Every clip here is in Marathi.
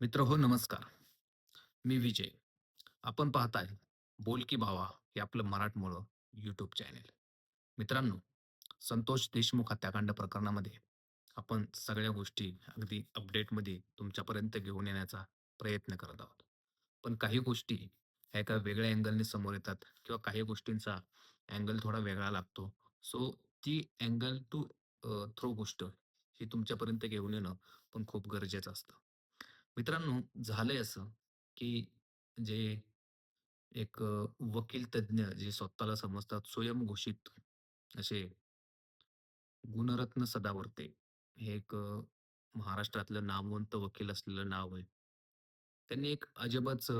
मित्र हो नमस्कार. मी विजय. आपण पाहताय बोल की भावा हे आपलं मराठमोळं यूट्यूब चॅनेल. मित्रांनो, संतोष देशमुख हत्याकांड प्रकरणामध्ये आपण सगळ्या गोष्टी अगदी अपडेटमध्ये तुमच्यापर्यंत घेऊन येण्याचा प्रयत्न करत आहोत. पण काही गोष्टी ह्या एका वेगळ्या अँगलने समोर येतात किंवा काही गोष्टींचा अँगल थोडा वेगळा लागतो. सो ती अँगल टू थ्रो गोष्ट ही तुमच्यापर्यंत घेऊन येणं पण खूप गरजेचं असतं. मित्रांनो, झालंय असं, की जे एक अ, वकील तज्ञ जे स्वतःला समजतात स्वयंघोषित असे गुणरत्न सदावर्ते हे एक अ, महाराष्ट्रातलं नामवंत वकील असलेलं नाव आहे. त्यांनी एक अजबच अ,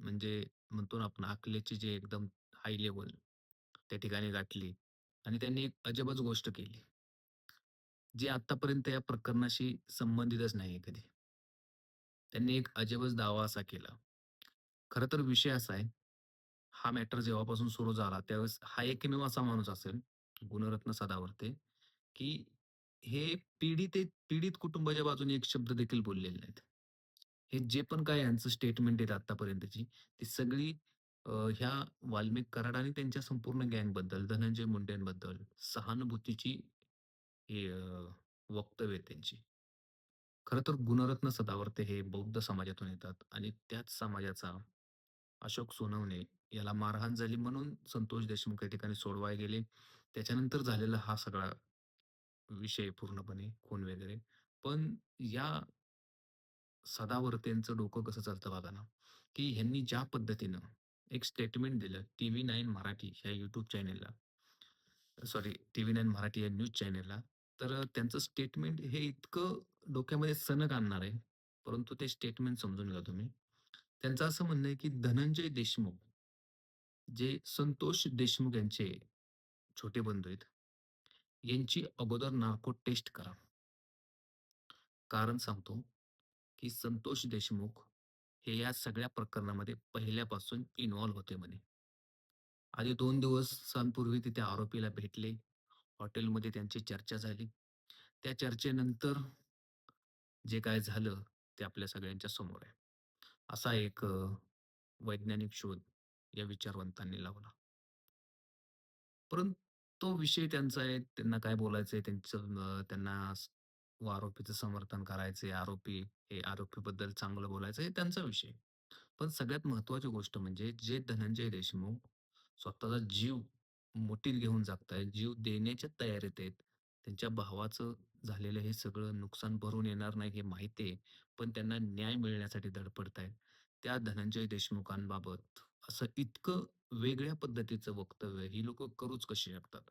म्हणजे म्हणतो ना आपण अकलेची जे एकदम हाय लेव्हल त्या ठिकाणी गाठली आणि त्यांनी एक अजबच गोष्ट केली, जी आत्तापर्यंत या प्रकरणाशी संबंधितच नाही कधी. त्यांनी एक अजबच दावा असा केला. खरं तर विषय असा आहे, हा मॅटर जेव्हापासून सुरू झाला त्यावेळेस हा एकमेव असा माणूस असेल, गुणरत्न सदावर्ते, की हे पीडित पीडित कुटुंबाच्या बाजूने एक शब्द देखील बोललेले नाहीत. हे जे पण काही यांचं स्टेटमेंट आहेत आत्तापर्यंतची, ती सगळी अ, ह्या वाल्मिक कराड आणि त्यांच्या संपूर्ण गँगबद्दल, धनंजय मुंडेंबद्दल सहानुभूतीची हे अ, वक्तव्य आहेत त्यांची. खरं तर गुणरत्न सदावर्ते हे बौद्ध समाजातून येतात आणि त्याच समाजाचा अशोक सोनवणे याला मारहाण झाली म्हणून संतोष देशमुख या ठिकाणी सोडवाय गेले. त्याच्यानंतर झालेला हा सगळा विषय पूर्णपणे खून वगैरे. पण या सदावर्तेंचं डोकं कसं चालतं बघा ना, की ह्यांनी ज्या पद्धतीनं एक स्टेटमेंट दिलं टी व्ही नाईन मराठी ह्या युट्यूब चॅनेलला. Sorry T V nine Marathi या न्यूज चॅनेलला. तर त्यांचं स्टेटमेंट हे इतकं डोक्यामध्ये सनक आणणार आहे. परंतु ते स्टेटमेंट समजून घ्या तुम्ही. त्यांचं असं म्हणणं आहे, की धनंजय देशमुख जे संतोष देशमुख यांचे छोटे बंधू आहेत. यांची अगोदर नाको टेस्ट करा. कारण सांगतो, की संतोष देशमुख हे या सगळ्या प्रकरणामध्ये पहिल्यापासून इन्व्हॉल्व होते म्हणे. आधी दोन दिवसांपूर्वी तिथे आरोपीला भेटले. हॉटेलमध्ये त्यांची चर्चा झाली. त्या चर्चेनंतर जे काय झालं ते आपल्या सगळ्यांच्या समोर आहे. असा एक अ, वैज्ञानिक शोध या विचारवंतांनी लावला. परंतु तो विषय त्यांचा आहे. त्यांना काय बोलायचंय त्यांचं अ, त्यांना स व आरोपीचं समर्थन करायचंय. आरोपी हे आरोपीबद्दल चांगलं बोलायचं हे त्यांचा विषय. पण सगळ्यात महत्त्वाची गोष्ट म्हणजे जे धनंजय देशमुख स्वतःचा जीव मुठीत घेऊन जगतायत, जीव देण्याच्या तयारीत आहेत. त्यांच्या भावाचं झालेलं हे सगळं नुकसान भरून येणार नाही हे माहिती आहे. पण त्यांना न्याय मिळण्यासाठी धडपडतायत. त्या धनंजय देशमुखांबाबत असं इतकं वेगळ्या पद्धतीचं वक्तव्य ही लोकं करूच कशी शकतात?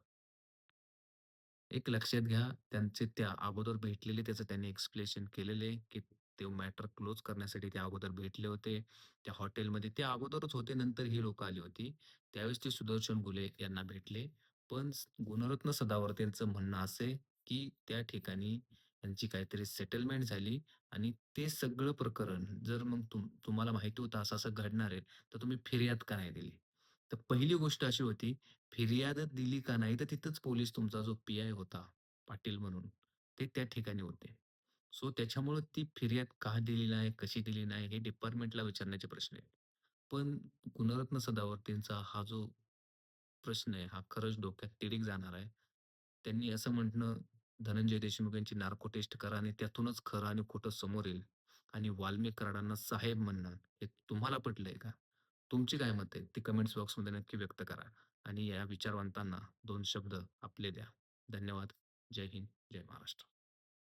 एक लक्षात घ्या, त्यांचे त्या अगोदर भेटलेले त्याचं त्यांनी एक्सप्लेनेशन केलेलं आहे, की ते मॅटर क्लोज करण्यासाठी ते अगोदर भेटले होते. त्या हॉटेलमध्ये ते अगोदरच होते, नंतर ही लोकं आली होती. त्यावेळेस ते सुदर्शन घुले यांना भेटले. पण गुणरत्न गुणरत्न सदावर्तेंचं म्हणणं असे की त्या ठिकाणी त्यांची काहीतरी सेटलमेंट झाली आणि ते सगळं प्रकरण जर मग तुम तुम्हाला माहिती होतं असं-असं घडणार आहे, तर तुम्ही फिर्याद का नाही दिली? तर पहिली गोष्ट अशी होती, फिर्यादच दिली का नाही, तर तिथंच पोलीस तुमचा जो पी-आय होता, पाटील म्हणून, ते त्या ठिकाणी होते. सो त्याच्यामुळं ती फिर्याद का दिली नाही, कशी दिली नाही, हे डिपार्टमेंटला विचारण्याचे प्रश्न आहेत. पण गुणरत्न सदावर्तींचा हा जो प्रश्न आहे, हा खरंच डोक्यात तिडीक जाणार आहे. त्यांनी असं म्हटणं, धनंजय देशमुख यांची नार्को टेस्ट करा आणि त्यातूनच खरं आणि खोटं समोर येईल आणि वाल्मिक कराडांना साहेब म्हणणं, हे तुम्हाला पटलंय का? तुमची काय मत आहेत? ती कमेंट्स बॉक्समध्ये नक्की व्यक्त करा आणि या विचारवंतांना 2 शब्द आपले द्या. धन्यवाद. जय हिंद, जय महाराष्ट्र.